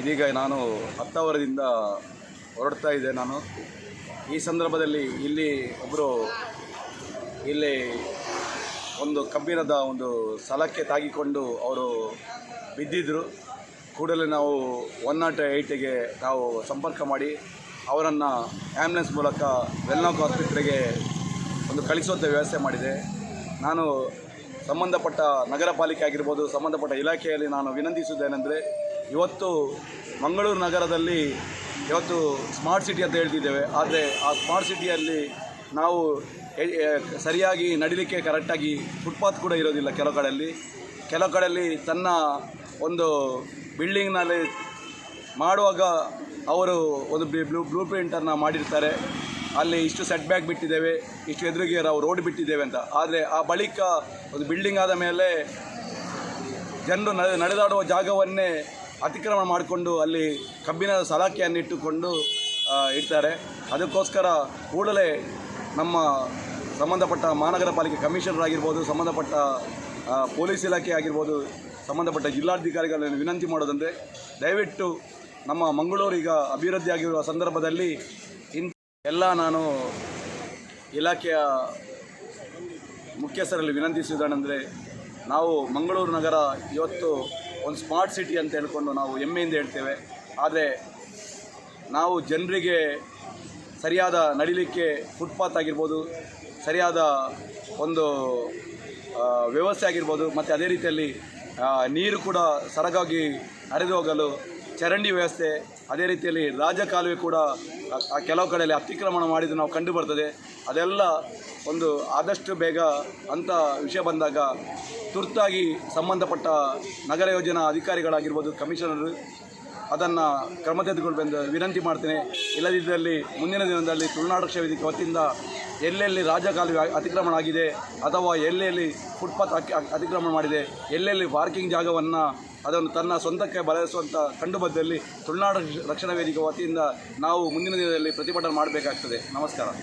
ಇದೀಗ ನಾನು ಹತ್ತವರದಿಂದ ಹೊರಡ್ತಾ ಇದ್ದೆ ನಾನು. ಈ ಸಂದರ್ಭದಲ್ಲಿ ಇಲ್ಲಿ ಒಬ್ಬರು ಇಲ್ಲಿ ಒಂದು ಕಬ್ಬಿಣದ ಒಂದು ಸಲಕ್ಕೆ ತಾಗಿಕೊಂಡು ಅವರು ಬಿದ್ದಿದ್ದರು ಕೂಡಲೇ ನಾವು ಒನ್ ನಾಟ್ ಏಯ್ಟಿಗೆ ನಾವು ಸಂಪರ್ಕ ಮಾಡಿ ಅವರನ್ನು ಆ್ಯಂಬುಲೆನ್ಸ್ ಮೂಲಕ ವೆಲ್ನಾಕ್ ಆಸ್ಪತ್ರೆಗೆ ಒಂದು ಕಳಿಸುವಂಥ ವ್ಯವಸ್ಥೆ ಮಾಡಿದೆ. ನಾನು ಸಂಬಂಧಪಟ್ಟ ನಗರ ಪಾಲಿಕೆ ಆಗಿರ್ಬೋದು, ಸಂಬಂಧಪಟ್ಟ ಇಲಾಖೆಯಲ್ಲಿ ನಾನು ವಿನಂತಿಸುವುದೇನೆಂದರೆ ಇವತ್ತು ಮಂಗಳೂರು ನಗರದಲ್ಲಿ ಇವತ್ತು ಸ್ಮಾರ್ಟ್ ಸಿಟಿ ಅಂತ ಹೇಳ್ತಿದ್ದೇವೆ. ಆದರೆ ಆ ಸ್ಮಾರ್ಟ್ ಸಿಟಿಯಲ್ಲಿ ನಾವು ಸರಿಯಾಗಿ ನಡಿಲಿಕ್ಕೆ ಕರೆಕ್ಟಾಗಿ ಫುಟ್ಪಾತ್ ಕೂಡ ಇರೋದಿಲ್ಲ ಕೆಲವು ಕಡೆಯಲ್ಲಿ. ಕೆಲವು ಕಡೆಯಲ್ಲಿ ತನ್ನ ಒಂದು ಬಿಲ್ಡಿಂಗ್ನಲ್ಲಿ ಮಾಡುವಾಗ ಅವರು ಒಂದು ಬ್ಲೂ ಬ್ಲೂ ಪ್ರಿಂಟನ್ನು ಮಾಡಿರ್ತಾರೆ. ಅಲ್ಲಿ ಇಷ್ಟು ಸೆಟ್ ಬ್ಯಾಕ್ ಬಿಟ್ಟಿದ್ದೇವೆ, ಇಷ್ಟು ಎದುರಿಗೆ ನಾವು ರೋಡ್ ಬಿಟ್ಟಿದ್ದೇವೆ ಅಂತ. ಆದರೆ ಆ ಬಳಿಕ ಒಂದು ಬಿಲ್ಡಿಂಗ್ ಆದ ಮೇಲೆ ಜನರು ನಡೆ, ನಡೆದಾಡುವ ಜಾಗವನ್ನೇ ಅತಿಕ್ರಮಣ ಮಾಡಿಕೊಂಡು ಅಲ್ಲಿ ಕಬ್ಬಿಣದ ಸಲಾಕೆಯನ್ನು ಇಟ್ಟುಕೊಂಡು ಆ, ಇಡ್ತಾರೆ. ಅದಕ್ಕೋಸ್ಕರ ಕೂಡಲೇ ನಮ್ಮ ಸಂಬಂಧಪಟ್ಟ ಮಹಾನಗರ ಪಾಲಿಕೆ ಕಮಿಷನರ್ ಆಗಿರ್ಬೋದು ಸಂಬಂಧಪಟ್ಟ ಪೊಲೀಸ್ ಇಲಾಖೆ ಆಗಿರ್ಬೋದು ಸಂಬಂಧಪಟ್ಟ ಜಿಲ್ಲಾಧಿಕಾರಿಗಳನ್ನು ವಿನಂತಿ ಮಾಡೋದಂದರೆ ದಯವಿಟ್ಟು ನಮ್ಮ ಮಂಗಳೂರು ಈಗ ಅಭಿವೃದ್ಧಿ ಆಗಿರುವ ಸಂದರ್ಭದಲ್ಲಿ ಇನ್ ಎಲ್ಲ ನಾನು ಇಲಾಖೆಯ ಮುಖ್ಯಸ್ಥರಲ್ಲಿ ವಿನಂತಿಸುವುದೇನೆಂದರೆ ನಾವು ಮಂಗಳೂರು ನಗರ ಇವತ್ತು ಒಂದು ಸ್ಮಾರ್ಟ್ ಸಿಟಿ ಅಂತ ಹೇಳ್ಕೊಂಡು ನಾವು ಹೆಮ್ಮೆಯಿಂದ ಹೇಳ್ತೇವೆ. ಆದರೆ ನಾವು ಜನರಿಗೆ ಸರಿಯಾದ ನಡಿಲಿಕ್ಕೆ ಫುಟ್ಪಾತ್ ಆಗಿರ್ಬೋದು, ಸರಿಯಾದ ಒಂದು ವ್ಯವಸ್ಥೆ ಆಗಿರ್ಬೋದು, ಮತ್ತು ಅದೇ ರೀತಿಯಲ್ಲಿ ನೀರು ಕೂಡ ಸರಗಾಗಿ ಹರಿದು ಹೋಗಲು ಚರಂಡಿ ವ್ಯವಸ್ಥೆ, ಅದೇ ರೀತಿಯಲ್ಲಿ ರಾಜಕಾಲುವೆ ಕೂಡ ಕೆಲವು ಕಡೆಯಲ್ಲಿ ಅತಿಕ್ರಮಣ ಮಾಡಿದ್ದು ನಾವು ಕಂಡು ಬರ್ತದೆ ಅದೆಲ್ಲ ಒಂದು ಆದಷ್ಟು ಬೇಗ ಅಂಥ ವಿಷಯ ಬಂದಾಗ ತುರ್ತಾಗಿ ಸಂಬಂಧಪಟ್ಟ ನಗರ ಯೋಜನಾ ಅಧಿಕಾರಿಗಳಾಗಿರ್ಬೋದು ಕಮಿಷನರ್ ಅದನ್ನು ಕ್ರಮ ತೆಗೆದುಕೊಳ್ಬೇಕೆಂದು ವಿನಂತಿ ಮಾಡ್ತೇನೆ. ಇಲ್ಲದಿದ್ದಲ್ಲಿ ಮುಂದಿನ ದಿನದಲ್ಲಿ ತುಳುನಾಡು ವೇದಿಕೆ ವತಿಯಿಂದ ಎಲ್ಲೆಲ್ಲಿ ರಾಜಕಾಲುವೆ ಅತಿಕ್ರಮಣ ಆಗಿದೆ ಅಥವಾ ಎಲ್ಲೆಲ್ಲಿ ಫುಟ್ಪಾತ್ ಅತಿ ಅತಿಕ್ರಮಣ ಮಾಡಿದೆ, ಎಲ್ಲೆಲ್ಲಿ ಪಾರ್ಕಿಂಗ್ ಜಾಗವನ್ನು ಅದನ್ನು ತನ್ನ ಸ್ವಂತಕ್ಕೆ ಬಳಸುವಂಥ ಕಂಡುಬದ್ದಲ್ಲಿ ತುಳುನಾಡು ರಕ್ಷಣಾ ವೇದಿಕೆ ವತಿಯಿಂದ ನಾವು ಮುಂದಿನ ದಿನದಲ್ಲಿ ಪ್ರತಿಭಟನೆ ಮಾಡಬೇಕಾಗ್ತದೆ. ನಮಸ್ಕಾರ.